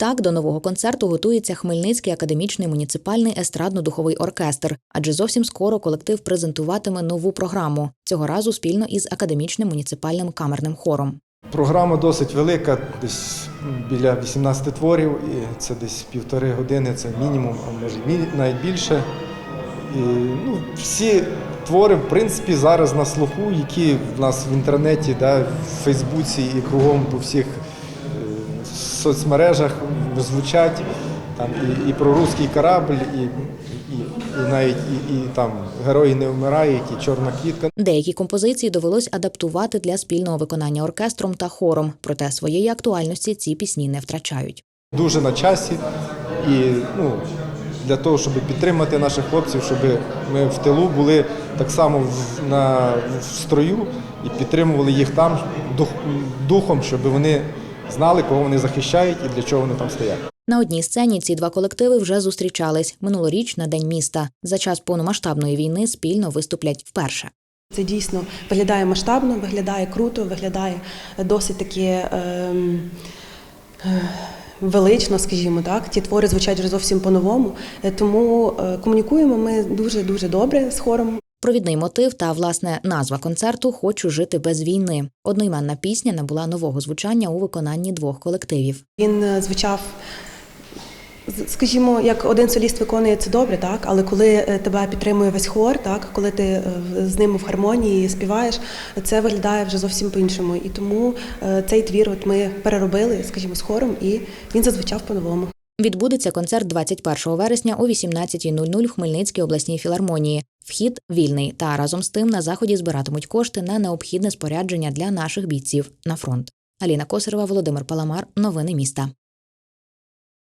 Так, до нового концерту готується Хмельницький академічний муніципальний естрадно-духовий оркестр, адже зовсім скоро колектив презентуватиме нову програму цього разу спільно із академічним муніципальним камерним хором. Програма досить велика, десь біля 18 творів, і це десь півтори години, це мінімум, а може навіть більше. І, ну, всі твори, в принципі, зараз на слуху, які в нас в інтернеті, да, в Фейсбуці і кругом по всіх соцмережах звучать. Там і, і про руський корабль, і, і, і навіть і, і там герої не вмирають, і чорна квітка. Деякі композиції довелось адаптувати для спільного виконання оркестром та хором, проте своєї актуальності ці пісні не втрачають. дуже на часі. І ну, для того, щоб підтримати наших хлопців, щоб ми в тилу були так само в, на, в строю і підтримували їх там дух, духом, щоб вони знали, кого вони захищають і для чого вони там стоять. На одній сцені ці два колективи вже зустрічались минулоріч на День міста. За час повномасштабної війни спільно виступлять вперше. Це дійсно виглядає масштабно, виглядає круто, виглядає досить таки ем, е, велично, скажімо так. Ті твори звучать вже зовсім по-новому. Е, Тому е, комунікуємо ми дуже дуже добре з хором. Провідний мотив та власне назва концерту Хочу жити без війни. Одноіменна пісня набула нового звучання у виконанні двох колективів. Він е, звучав. Скажімо, як один соліст виконує це добре, так але коли е, тебе підтримує весь хор, так коли ти е, з ним в гармонії співаєш, це виглядає вже зовсім по-іншому. І тому цей твір от ми переробили, скажімо, з хором, і він зазвучав по-новому. Відбудеться концерт 21 вересня о 18.00 в Хмельницькій обласній філармонії. Вхід вільний. Та разом з тим на заході збиратимуть кошти на необхідне спорядження для наших бійців на фронт. Аліна Косарева, Володимир Паламар. Новини міста.